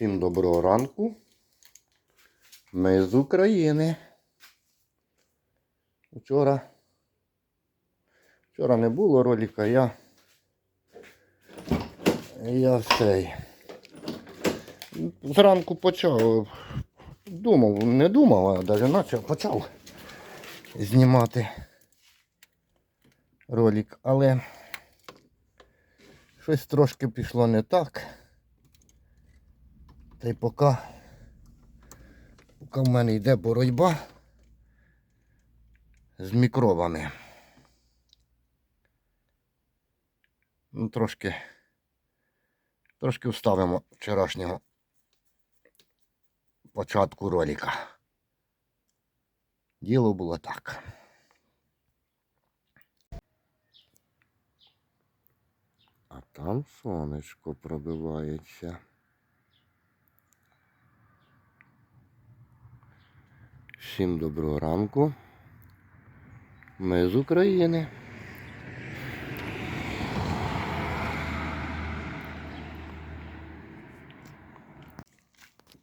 Всім доброго ранку. Ми з України. Вчора. Вчора не було ролика, я. Я цей. Зранку почав. Думав, не думав, а навіть почав, почав знімати ролик, але щось трошки пішло не так. Та й поки, поки в мене йде боротьба з мікробами. Ну, трошки, трошки вставимо вчорашнього початку ролика. Діло було так. А там сонечко пробивається. Всім доброго ранку. Ми з України.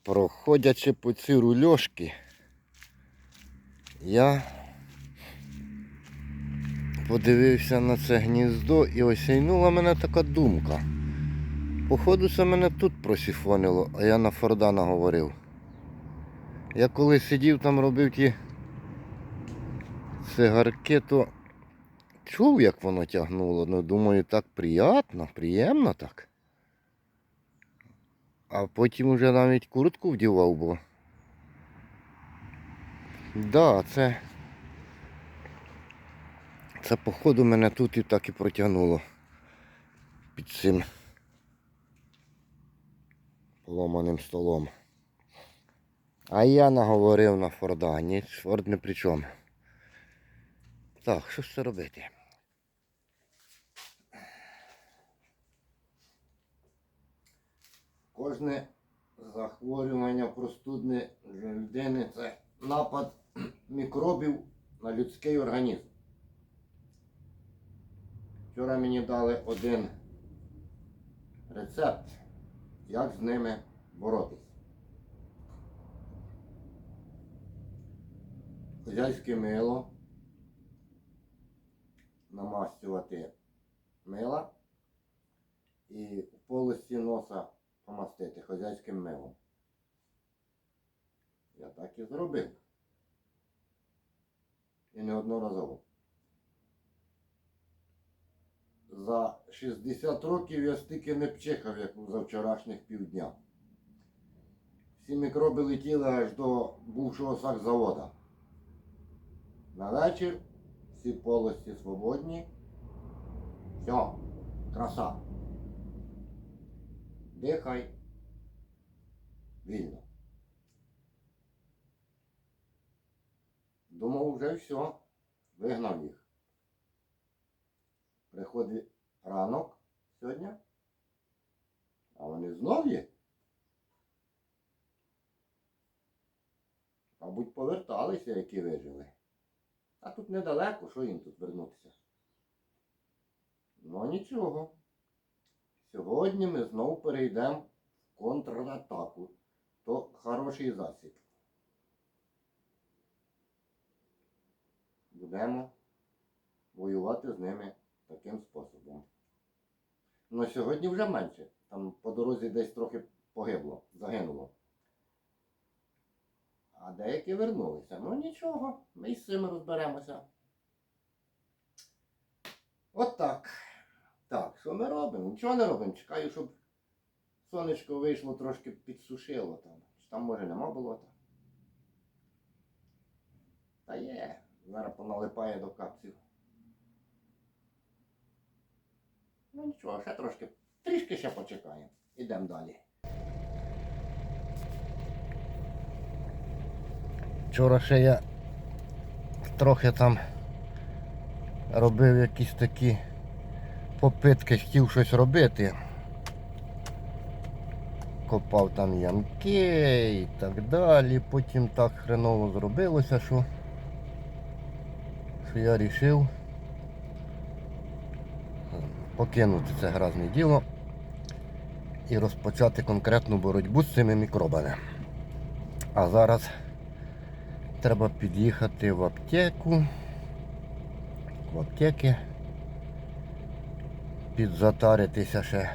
Проходячи по ці рульошки, я подивився на це гніздо і осяйнула мене така думка. Походу, це мене тут просіфонило, а я на Фордана говорив. Я коли сидів там робив ті цигарки, то чув, як воно тягнуло. Ну, думаю, так приємно, приємно так. А потім вже навіть куртку вдівав, бо. Да, це. Це походу мене тут і так і протягнуло під цим поломаним столом. А я наговорив на Форда, ні, Форд не при чому. Так, що ж це робити? Кожне захворювання простудне для людини це напад мікробів на людський організм. Вчора мені дали один рецепт, як з ними боротись. Хазяйське мило, намастювати мила і в полості носа помастити хазяйським милом. Я так і зробив. І неодноразово. За 60 років я стільки не пчихав, як за вчорашніх півдня. Всі мікроби летіли аж до бувшого сахзавода. На вечір всі полості свободні. Все, краса. Дихай. Вільно. Думав, вже все. Вигнав їх. Приходить ранок сьогодні. А вони знов є. Мабуть, поверталися, які вижили. А тут недалеко, що їм тут вернутися. Ну нічого. Сьогодні ми знову перейдемо в контратаку. То хороший засіб. Будемо воювати з ними таким способом. Ну сьогодні вже менше. Там по дорозі десь трохи погибло, загинуло. А деякі вернулися. Ну нічого, ми з цим розберемося. От так. Так, що ми робимо? Нічого не робимо. Чекаю, щоб сонечко вийшло, трошки підсушило там. Там може нема болота? Та є. Зараз поналипає до капців. Ну нічого, ще трошки. Трішки ще почекаємо. Ідемо далі. Вчора ще я трохи там робив якісь такі попитки, хотів щось робити. Копав там ямки і так далі. Потім так хреново зробилося, що, що я вирішив покинути це гразне діло і розпочати конкретну боротьбу з цими мікробами. А зараз треба під'їхати в аптеку. В аптеки. Підзатаритися ще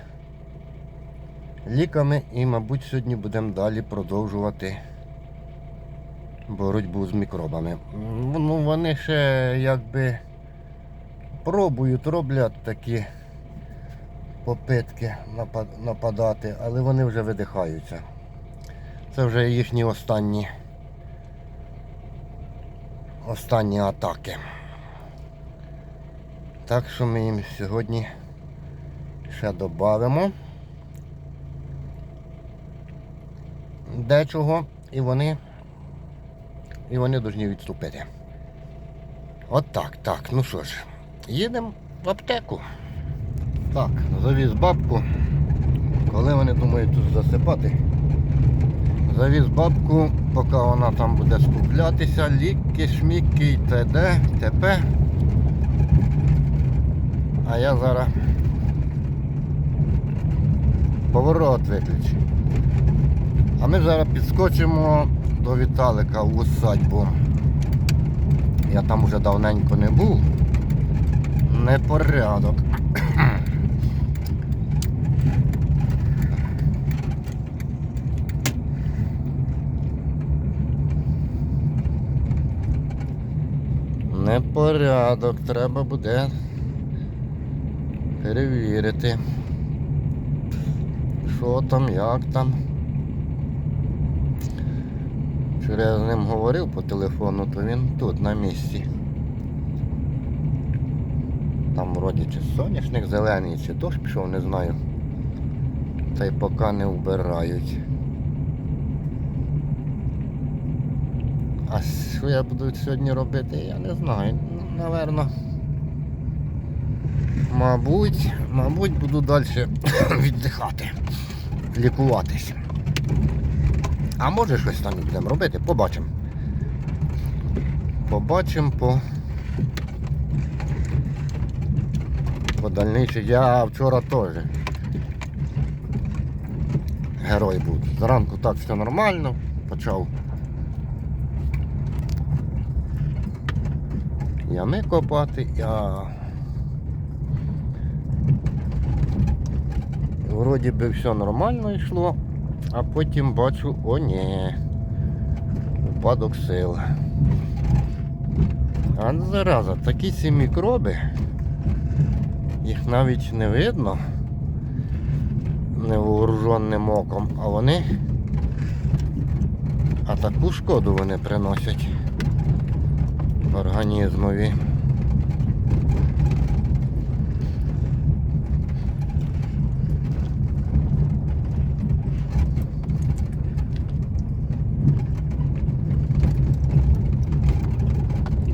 ліками і, мабуть, сьогодні будемо далі продовжувати боротьбу з мікробами. Ну, вони ще якби пробують, роблять такі попитки нападати, але вони вже видихаються. Це вже їхні останні останні атаки. Так що ми їм сьогодні ще додамо дечого і вони і вони повинні відступити. От так, так, ну що ж, їдемо в аптеку. Так, завіз бабку. Коли вони думають тут засипати, завіз бабку, поки вона там буде скуплятися, ліки, шміки, і т.д., т.п. А я зараз поворот виключу. А ми зараз підскочимо до Віталика в усадьбу. Я там уже давненько не був. Непорядок. Непорядок, треба буде перевірити. Що там, як там. Вчора я з ним говорив по телефону, то він тут на місці. Там вроді чи соняшник зелений, чи дощ пішов, не знаю. Та й поки не вбирають. А що я буду сьогодні робити, я не знаю. Ну, Наверно. Мабуть, мабуть, буду далі віддихати, лікуватись. А може щось там будемо робити, побачимо. Побачимо по. По дальніших. Я вчора теж. Герой був. Зранку так все нормально, почав. Ями копати, я. Вроді би все нормально йшло, а потім бачу, о ні, упадок сил. А зараза, такі ці мікроби, їх навіть не видно невооруженим оком, а вони а таку шкоду вони приносять організмові.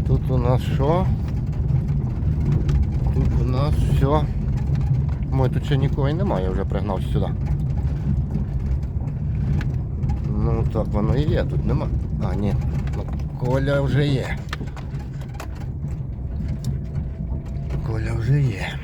Тут у нас що? Тут у нас все. Мой тут ще нікого і немає, я вже пригнав сюди. Ну так воно і є, тут нема. А, ні. Ну, Коля вже є. Коля вже є.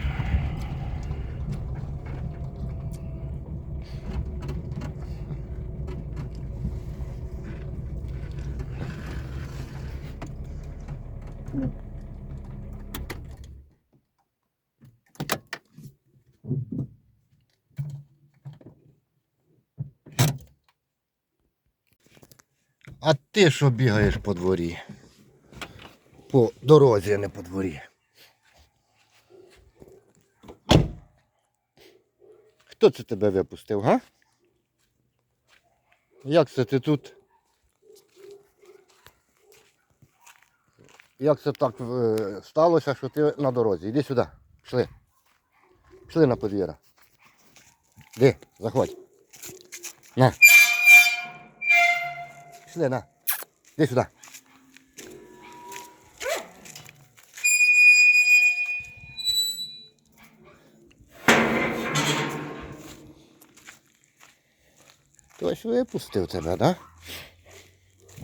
А ти що бігаєш по дворі? По дорозі, а не по дворі. Хто це тебе випустив, га? Як це ти тут? Як це так е, сталося, що ти на дорозі? Іди сюди. Пішли. Пішли на подвір'я. Де? Заходь. На. Пішли, на. Іди сюди. Випустив тебе, да?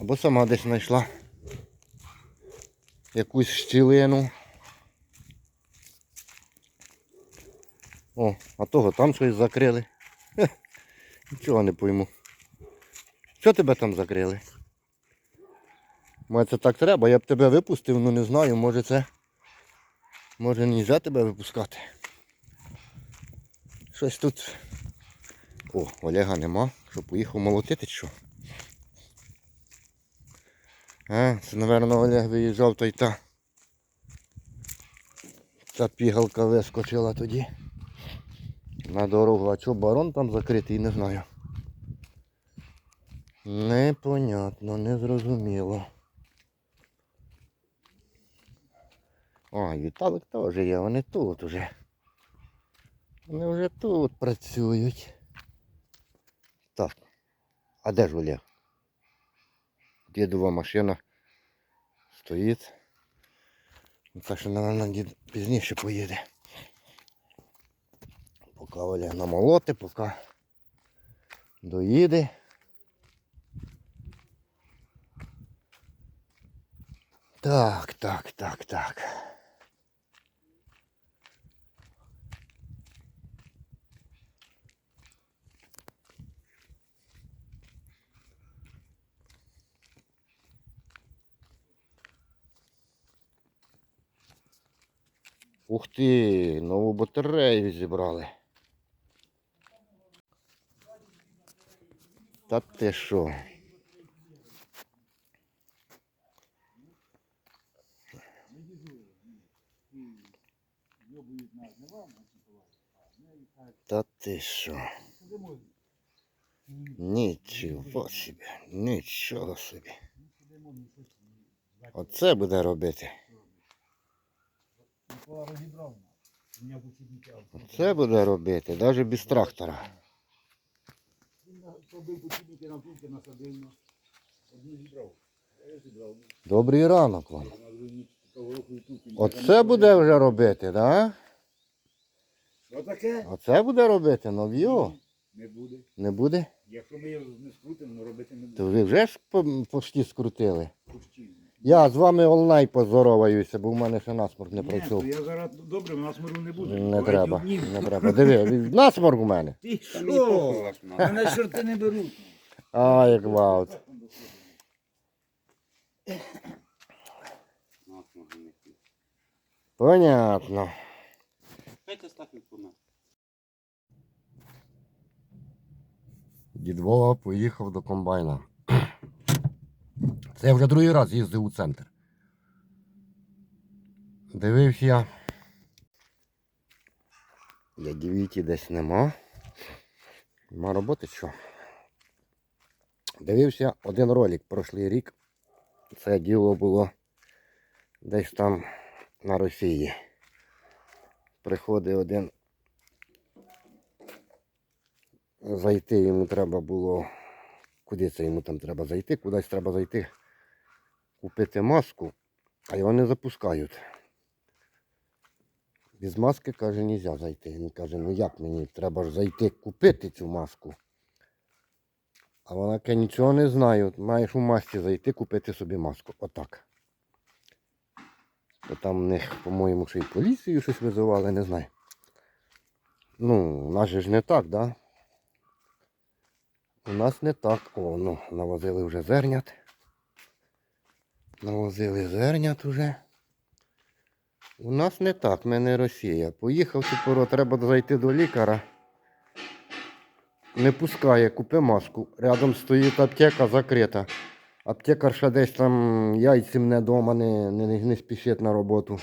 Або сама десь знайшла якусь щілину. О, а того там щось закрили. Хе, Нічого не пойму. Що тебе там закрили? Може це так треба, я б тебе випустив, ну не знаю, може це. Може не можна тебе випускати. Щось тут. О, Олега нема, що поїхав молотити чи що. А, це, напевно, Олег виїжджав, то й та. Та пігалка вискочила тоді. На дорогу, а чого барон там закритий, не знаю. Непонятно, незрозуміло. О, Віталик теж є, вони тут уже. Вони вже тут працюють. А де ж Олег? Дідова машина стоїть. Ну, Так що, мабуть, дід пізніше поїде. Поки Олег намолоти, поки доїде. Так, так, так, так. Ух ти, нову батарею зібрали. Та ти що? Та ти що? Нічого собі, нічого собі. Оце буде робити. Оце буде робити, навіть без трактора. Добрий ранок вам. Оце буде вже робити, да? Що таке? Оце буде робити, нов'ю. Не буде. Не буде? Якщо ми його не скрутимо, робити не То ви вже ж по- почти скрутили. Пусті. Я з вами онлайн поздороваюся, бо в мене ще насморк не Ні, пройшов. то я зараз добре, у нас не буде. Не треба, не треба. Диви, насморк у мене. Ти що? Мене чорти не беруть. Ай, гвалт. Понятно. Дід Вова поїхав до комбайна. Це я вже другий раз їздив у центр. Дивився. Дяді Віті десь нема. Нема роботи що? Дивився один ролик прошлий рік. Це діло було десь там на Росії. Приходить один. Зайти йому треба було. Куди це йому там треба зайти? Кудись треба зайти. Купити маску, а його не запускають. Без маски, каже, не можна зайти. Він каже, ну як мені? Треба ж зайти купити цю маску. А вона каже, нічого не знаю. Маєш у масці зайти, купити собі маску. Отак. То там в них, по-моєму, ще й поліцію щось визивали, не знаю. Ну, же ж не так, да? У нас не так. О, ну, навозили вже зернят. Навозили зернят уже. У нас не так, ми не Росія. Поїхав тепер, треба зайти до лікаря. Не пускає, купи маску. Рядом стоїть аптека закрита. Аптекар ще десь там яйці мене вдома не, не, не спішить на роботу.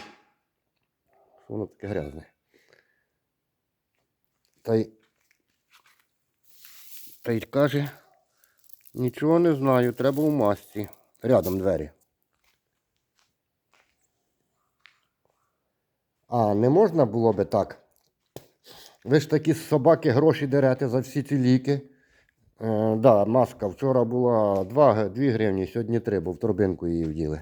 Воно таке грязне. Та й, й каже, нічого не знаю, треба у масці. Рядом двері. А, не можна було би так. Ви ж такі собаки гроші дерете за всі ці ліки. Е, да, маска вчора була 2, 2 гривні, сьогодні 3, бо в торбинку її вділи.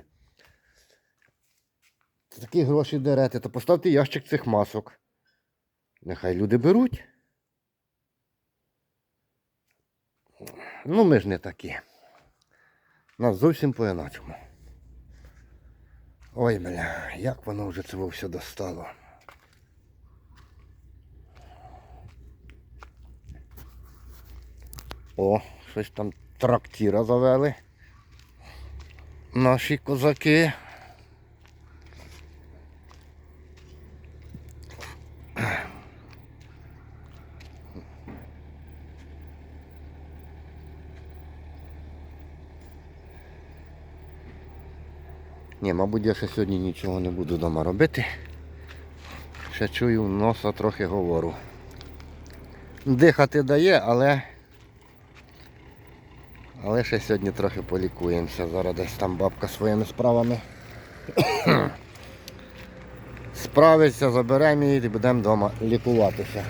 Такі гроші дерете, то поставте ящик цих масок. Нехай люди беруть. Ну, ми ж не такі. Нас зовсім по-іначому. Ой, бля, як воно вже це все достало. О, щось там трактіра завели. Наші козаки. Ні, мабуть, я ще сьогодні нічого не буду вдома робити. Ще чую носа трохи говору. Дихати дає, але. Але ще сьогодні трохи полікуємося. Зараз десь там бабка своїми справами. Справиться, заберемо її і будемо вдома лікуватися.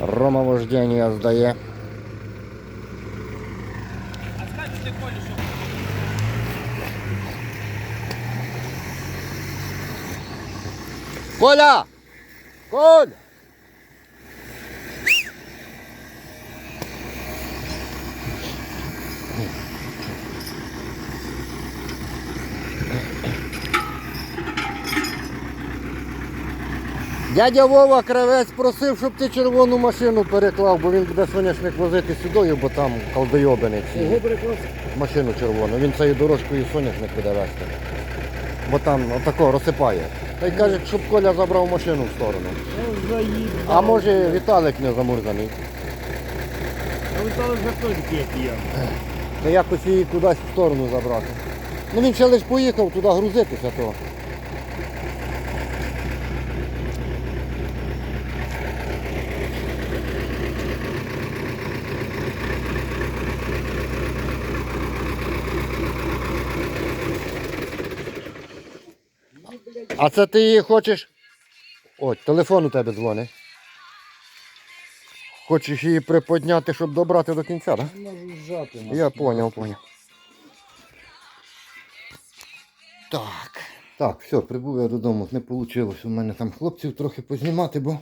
Рома вождення здає. Коля! Коль! Дядя Вова Кравець просив, щоб ти червону машину переклав, бо він буде соняшник возити сюди, бо там. Ого, перекласти. Машину червону. Він цією дорожкою соняшник буде вести. Бо там отако розсипає. Та й каже, щоб Коля забрав машину в сторону. Ну. А може Віталик не замурзаний. А Віталик вже такий, як я. Та якось її кудись в сторону забрати. Ну він ще лише поїхав туди грузитися, то. А це ти її хочеш? Ой, телефон у тебе дзвонить. Хочеш її приподняти, щоб добрати до кінця, так? Да? Я понял, понял. Так. Так, все, прибув я додому. Не вийшло у мене там хлопців трохи познімати, бо,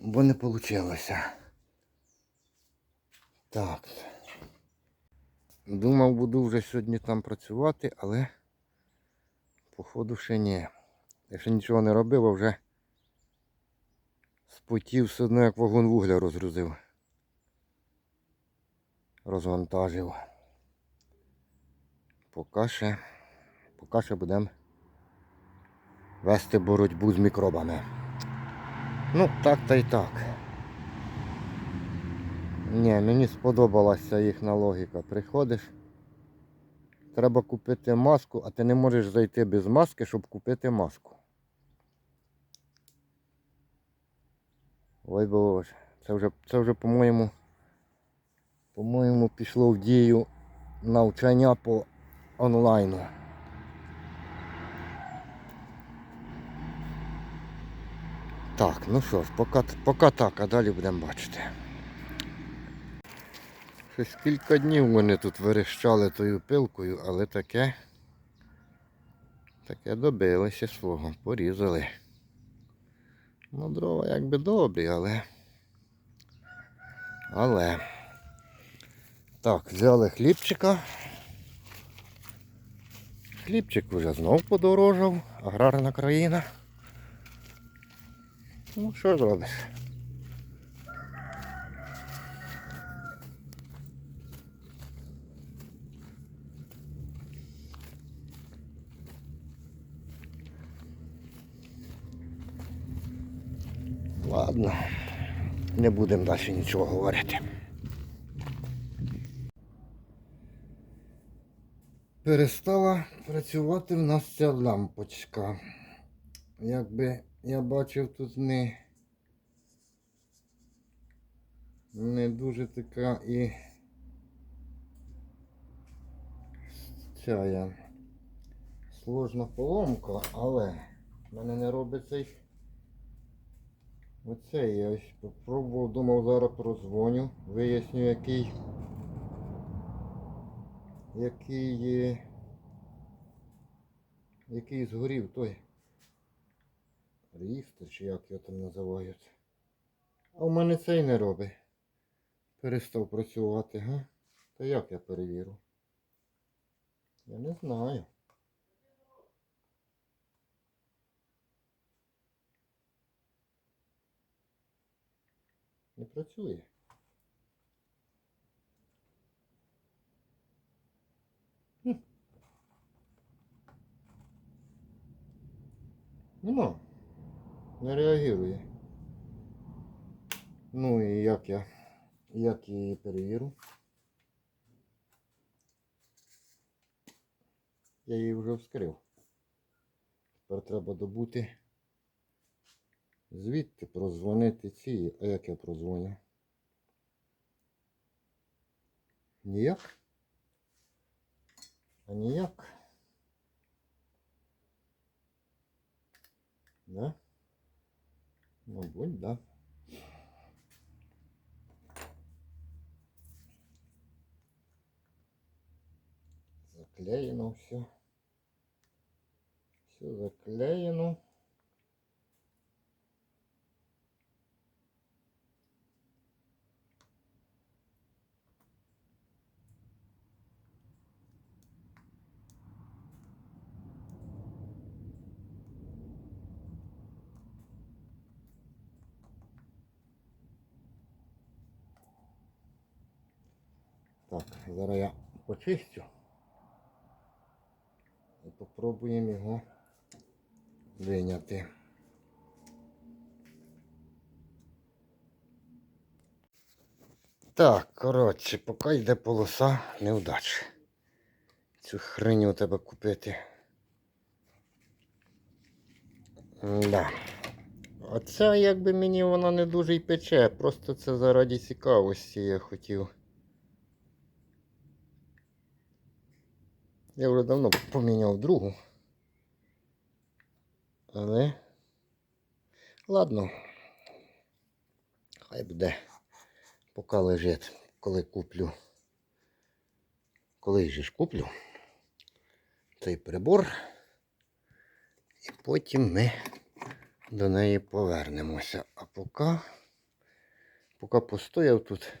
бо не вийшло. Так. Думав, буду вже сьогодні там працювати, але походу ще ні. Я ще нічого не робив, а вже спотів все одно як вагон вугля розгрузив розвантажив. Поки ще, поки ще будемо вести боротьбу з мікробами. Ну, так та й так. Ні, мені сподобалася їхня логіка. Приходиш, треба купити маску, а ти не можеш зайти без маски, щоб купити маску. Ой боже, це вже, це вже по-моєму, по-моєму, пішло в дію навчання по онлайну. Так, ну що ж, поки, поки так, а далі будемо бачити. Щось кілька днів вони тут верещали тою пилкою, але таке. Таке добилися свого, порізали. Ну, дрова якби добрі, але. Але. Так, взяли хлібчика. Хлібчик вже знов подорожав, аграрна країна. Ну, що зробиш? Ладно, не будемо далі нічого говорити. Перестала працювати в нас ця лампочка. Якби я бачив тут не, не дуже така і ця сложна поломка, але в мене не робить цей Оце я ось попробував, думав зараз прозвоню, виясню який який який згорів той рістер, чи як його там називають. А в мене цей не робить. Перестав працювати, га? Та як я перевірю? Я не знаю. не працює. Хм. Нема. Не реагує. Ну і як я, як її перевірю. Я її вже вскрив. Тепер треба добути звідти прозвонити ці. А як я прозвоню? Ніяк? А ніяк? Да? Мабуть, да. Заклеено все. Все заклеено. Так, зараз я почистю. І попробуємо його виняти. Так, коротше, поки йде полоса неудачі. Цю хреню тебе купити. Да. Оце якби мені вона не дуже й пече, просто це заради цікавості я хотів. Я вже давно поміняв другу. Але. Ладно. Хай буде. Поки лежить, коли куплю. Коли же ж куплю цей прибор. І потім ми до неї повернемося. А поки, поки постояв тут,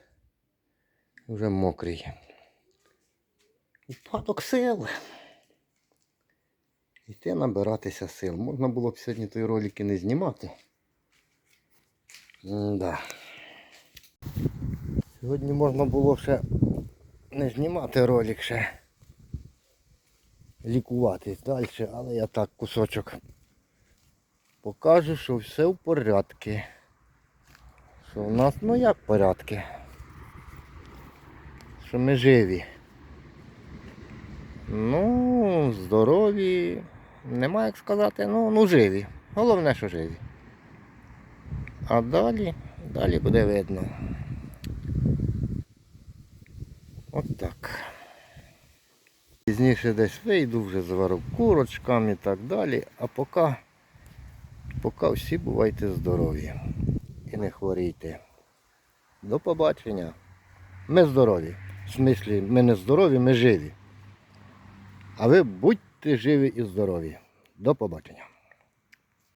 вже мокрий. Упадок сил. Йти набиратися сил. Можна було б сьогодні той ролик і не знімати. Да. Сьогодні можна було ще не знімати ролик ще. Лікуватись далі, але я так кусочок покажу, що все в порядку. Що в нас, ну як порядки? Що ми живі. Ну, здорові. Нема як сказати, ну, ну живі. Головне, що живі. А далі, далі буде видно. От так. Пізніше десь вийду, вже завару курочкам і так далі. А поки, поки всі бувайте здорові. І не хворійте. До побачення. Ми здорові. В смислі, ми не здорові, ми живі. А ви будьте живі і здорові. До побачення.